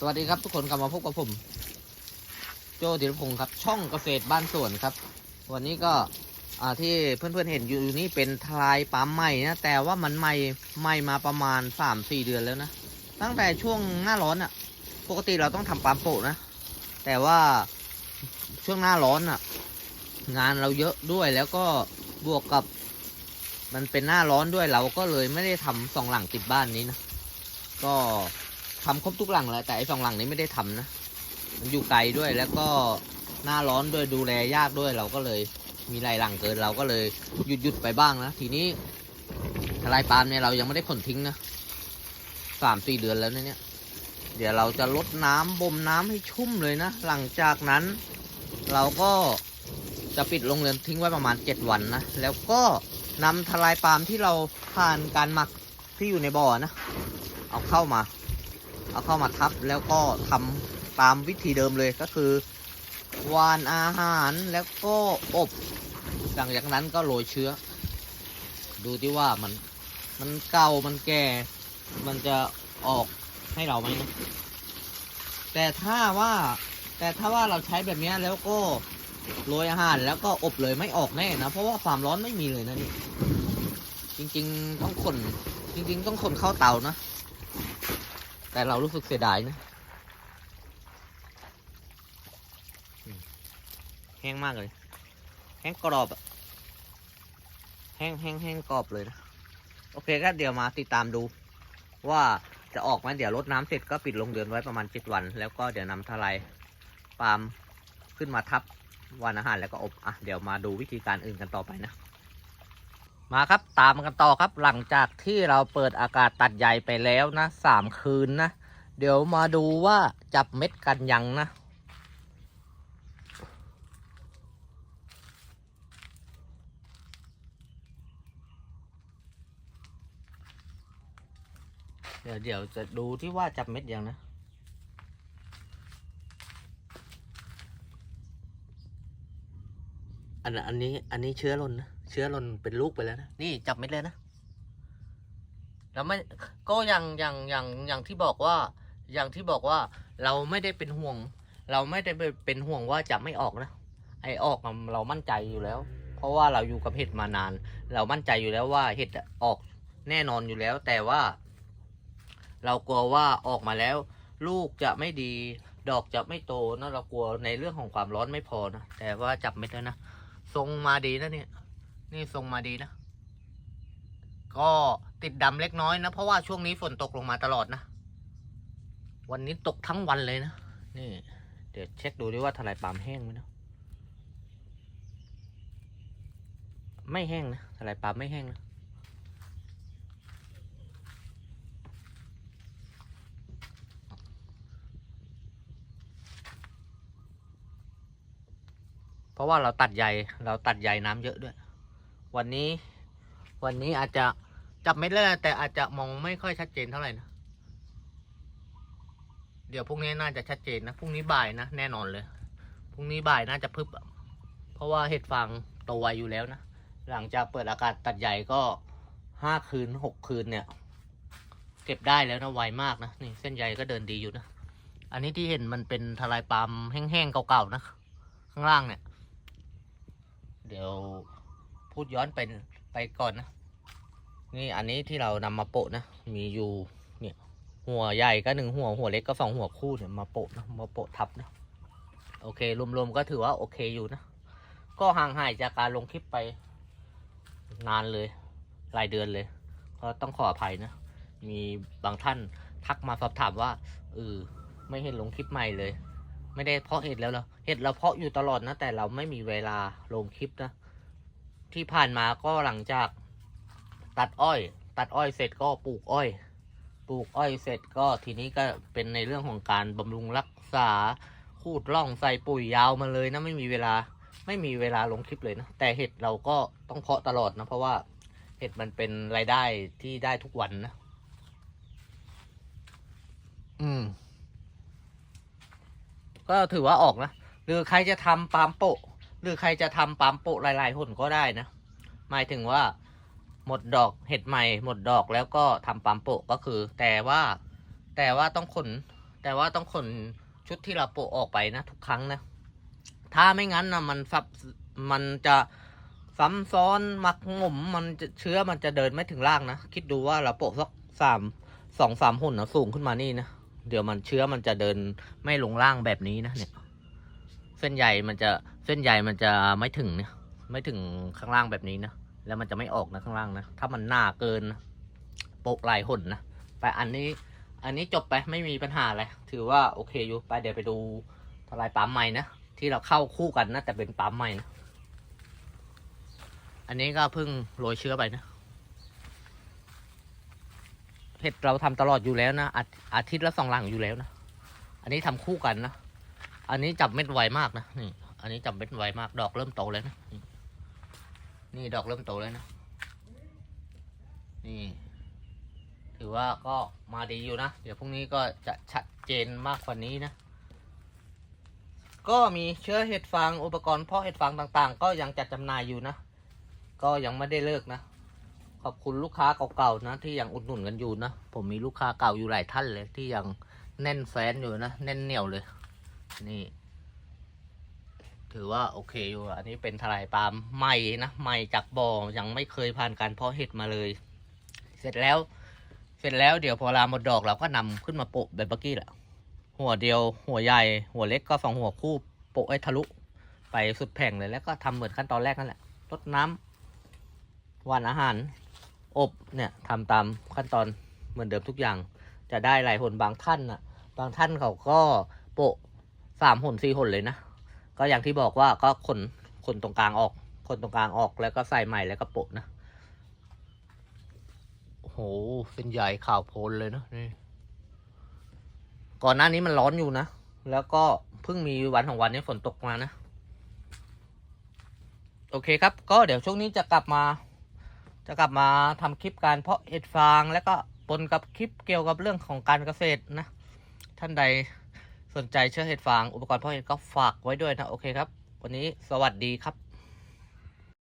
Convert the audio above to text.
สวัสดีครับทุกคนกลับมาพบกับผม โจธีรพงศ์ครับ ช่องเกษตรบ้านสวนครับ วันนี้ก็ที่เพื่อนๆเห็นอยู่นี่เป็นทลายปั๊มใหม่นะแต่ว่ามันใหม่ใหม่มาประมาณสามสี่เดือนแล้วนะตั้งแต่ช่วงหน้าร้อนอะ่ะ ปกติเราต้องทำปั๊มโปะนะ แต่ว่าช่วงหน้าร้อนอะ่ะ งานเราเยอะด้วยแล้วก็บวกกับ มันเป็นหน้าร้อนด้วยเราก็เลยไม่ได้ทำสองหลังติดบ้านนี้นะก็ ทำครบทุกหลังแล้วแต่ไอ้สองหลังนี้ไม่ได้ทำนะ มันอยู่ไกลด้วยแล้วก็หน้าร้อนด้วยดูแลยากด้วยเราก็เลยมีหลายหลังเกินเราก็เลยหยุดหยุดไปบ้างนะ ทีนี้ทลายปาล์มเนี่ยเรายังไม่ได้ขนทิ้งนะสามสี่เดือนแล้วเนี่ย เดี๋ยวเราจะลดน้ำบ่มน้ำให้ชุ่มเลยนะ หลังจากนั้น เราก็จะปิดโรงเรือนทิ้งไว้ประมาณเจ็ดวันนะ แล้วก็นำทลายปาล์มที่เราผ่านการหมักที่อยู่ในบ่อนะ เอาเข้ามา เอาเข้ามาทับแล้วก็ทำตามวิธีเดิมเลยก็คือวานอาหารแล้วก็อบหลังจากนั้นก็โรยเชื้อ ดูที่ว่ามันมันเก่ามันแก่ มันจะออกให้เราไหมนะแต่ถ้าว่าแต่ถ้าว่าเราใช้แบบนี้แล้วก็โรยอาหารแล้วก็อบเลยไม่ออกแน่นะเพราะว่าความร้อนไม่มีเลยนะนี่จริง ๆ ต้องคนจริง ๆ ต้องคนเข้าเตานะ แต่เรารู้สึกเสียดายนะ แห้งมากเลย แห้งกรอบอะแห้งแห้งแห้งกรอบเลยนะ โอเคก็เดี๋ยวมาติดตามดู ว่าจะออกไหมเดี๋ยวรดน้ำเสร็จก็ปิดลงเดือนไว้ประมาณเจ็ดวัน แล้วก็เดี๋ยวนำทลายปาล์มขึ้นมาทับวันอาหารแล้วก็อบ อะ เดี๋ยวมาดูวิธีการอื่นกันต่อไปนะ มาครับตามกันต่อครับ หลังจากที่เราเปิดอากาศตัดใหญ่ไปแล้วนะสามคืนนะ เดี๋ยวมาดูว่าจับเม็ดกันยังนะ เดี๋ยวเดี๋ยวจะดูที่ว่าจับเม็ดยังนะอันอันนี้อันนี้เชื้อรนนะ เชื้อรนเป็นลูกไปแล้วนะ นี่จับเม็ดเลยนะ แล้วไม่ก็อย่างอย่างอย่างอย่างที่บอกว่า อย่างที่บอกว่าเราไม่ได้เป็นห่วง เราไม่ได้เป็นห่วงว่าจะไม่ออกนะ ไอออกเรามั่นใจอยู่แล้ว เพราะว่าเราอยู่กับเห็ดมานาน เรามั่นใจอยู่แล้วว่าเห็ดอออกแน่นอนอยู่แล้ว แต่ว่า เรากลัวว่าออกมาแล้ว ลูกจะไม่ดี ดอกจะไม่โตนะเรากลัวในเรื่องของความร้อนไม่พอนะแต่ว่าจับเม็ดแล้วนะทรงมาดีนะเนี่ย นี่ทรงมาดีนะ ก็ติดดำเล็กน้อยนะ เพราะว่าช่วงนี้ฝนตกลงมาตลอดนะ วันนี้ตกทั้งวันเลยนะ นี่ เดี๋ยวเช็คดูดิว่าทลายปาล์มแห้งไหมนะ ไม่แห้งนะทลายปาล์มไม่แห้งนะเพราะว่าเราตัดใยเราตัดใยน้ำเยอะด้วย วันนี้วันนี้อาจจะจับเม็ดแล้วแต่อาจจะมองไม่ค่อยชัดเจนเท่าไหร่นะ เดี๋ยวพรุ่งนี้น่าจะชัดเจนนะพรุ่งนี้บ่ายนะแน่นอนเลยพรุ่งนี้บ่ายน่าจะพึบเพราะว่าเห็ดฟางโตไวอยู่แล้วนะหลังจากเปิดอากาศตัดใหญ่ก็ห้าคืนหกคืนเนี่ย เก็บได้แล้วนะไวมากนะนี่เส้นใยก็เดินดีอยู่นะอันนี้ที่เห็นมันเป็นทลายปาล์มแห้งๆเก่าๆนะ ข้างล่างเนี่ย เดี๋ยว พูดย้อนไปไปก่อนนะ นี่อันนี้ที่เรานำมาโปะนะ มีอยู่เนี่ยหัวใหญ่ก็หนึ่งหัวหัวเล็กก็สองหัวคู่เนี่ยมาโปะนะมาโปะทับนะโอเครวมๆก็ถือว่าโอเคอยู่นะ ก็ห่างหายจากการลงคลิปไปนานเลยหลายเดือนเลย ก็ต้องขออภัยนะ มีบางท่านทักมาสอบถามว่าเออไม่เห็นลงคลิปใหม่เลย ไม่ได้เพาะเห็ดแล้วเหรอเห็ดเราเพาะอยู่ตลอดนะ แต่เราไม่มีเวลาลงคลิปนะ ที่ผ่านมาก็หลังจากตัดอ้อย ตัดอ้อยเสร็จก็ปลูกอ้อย ปลูกอ้อยเสร็จก็ทีนี้ก็เป็นในเรื่องของการบำรุงรักษาคูดล่องใส่ปุ๋ยยาวมาเลยนะไม่มีเวลาไม่มีเวลาลงคลิปเลยนะ แต่เห็ดเราก็ต้องเพาะตลอดนะ เพราะว่าเห็ดมันเป็นรายได้ที่ได้ทุกวันนะ อืม ก็ถือว่าออกนะ หรือใครจะทำปาล์มโปะ หรือใครจะทำปาล์มโปะลายๆหนก็ได้นะ หมายถึงว่าหมดดอกเห็ดใหม่หมดดอกแล้วก็ทำปาล์มโปะก็คือ แต่ว่าแต่ว่าต้องขน แต่ว่าต้องขนชุดที่เราโปะออกไปนะ ทุกครั้งนะ ถ้าไม่งั้นนะมันซับมันจะซ้ำซ้อนมักหมมมันจะเชื้อมันจะเดินไม่ถึงล่างนะ คิดดูว่าเราโปะสักสามสองสามหุ่นนะสูงขึ้นมานี่นะ เดี๋ยวมันเชื้อมันจะเดินไม่ลงล่างแบบนี้นะเนี่ย เส้นใยมันจะเส้นใยมันจะไม่ถึงเนี่ยไม่ถึงข้างล่างแบบนี้นะแล้วมันจะไม่ออกนะข้างล่างนะถ้ามันหนาเกินนะโปะลายหุ่นนะไปอันนี้อันนี้จบไปไม่มีปัญหาอะไรถือว่าโอเคอยู่ไปเดี๋ยวไปดูทลายปั๊มใหม่นะที่เราเข้าคู่กันนะแต่เป็นปั๊มใหม่นะอันนี้ก็เพิ่งโรยเชื้อไปนะเห็ดเราทำตลอดอยู่แล้วนะอาทอาทิตย์ละสองหลังอยู่แล้วนะอันนี้ทำคู่กันนะ อันนี้จับเม็ดไวมากนะนี่ อันนี้จับเม็ดไวมาก ดอกเริ่มโตแล้วนะนี่ดอกเริ่มโตแล้วนะ นี่ ถือว่าก็มาดีอยู่นะ เดี๋ยวพรุ่งนี้ก็จะชัดเจนมากกว่านี้นะ ก็มีเชื้อเห็ดฟางอุปกรณ์เพาะเห็ดฟางต่างๆ ก็ยังจัดจำหน่ายอยู่นะ ก็ยังไม่ได้เลิกนะ ขอบคุณลูกค้าเก่าๆนะ ที่ยังอุดหนุนกันอยู่นะ ผมมีลูกค้าเก่าอยู่หลายท่านเลย ที่ยังแน่นแฟนอยู่นะ แน่นเหนียวเลย นี่ ถือว่าโอเคอยู่ อันนี้เป็นทลายปาล์มใหม่นะใหม่จากบ่อยังไม่เคยผ่านการเพาะเห็ดมาเลย เสร็จแล้ว เสร็จแล้วเดี๋ยวพอลาหมดดอกเราก็นำขึ้นมาโปะแบบเมื่อกี้แหละหัวเดียวหัวใหญ่หัวเล็กก็สองหัวคู่โปะให้ทะลุ ไปสุดแผงเลยแล้วก็ทำเหมือนขั้นตอนแรกนั่นแหละรดน้ำหวานอาหาร อบเนี่ยทำตามขั้นตอนเหมือนเดิมทุกอย่าง จะได้หลายหนบางท่านน่ะ บางท่านเขาก็โปะ สามหนสี่หนเลยนะ ก็อย่างที่บอกว่าก็ขนขนตรงกลางออกขนตรงกลางออกแล้วก็ใส่ใหม่แล้วก็โปะนะโอ้โหเส้นใหญ่ข่าวโพลนเลยนะนี่ก่อนหน้านี้มันร้อนอยู่นะ แล้วก็เพิ่งมีวันของวันนี้ฝนตกมานะ โอเคครับ ก็เดี๋ยวช่วงนี้จะกลับมา จะกลับมาทำคลิปการเพาะเห็ดฟาง แล้วก็ปนกับคลิปเกี่ยวกับเรื่องของการเกษตรนะ ท่านใด สนใจเชื่อเห็ดฟางอุปกรณ์พ่อเห็ดก็ฝากไว้ด้วยนะ โอเคครับ วันนี้สวัสดีครับ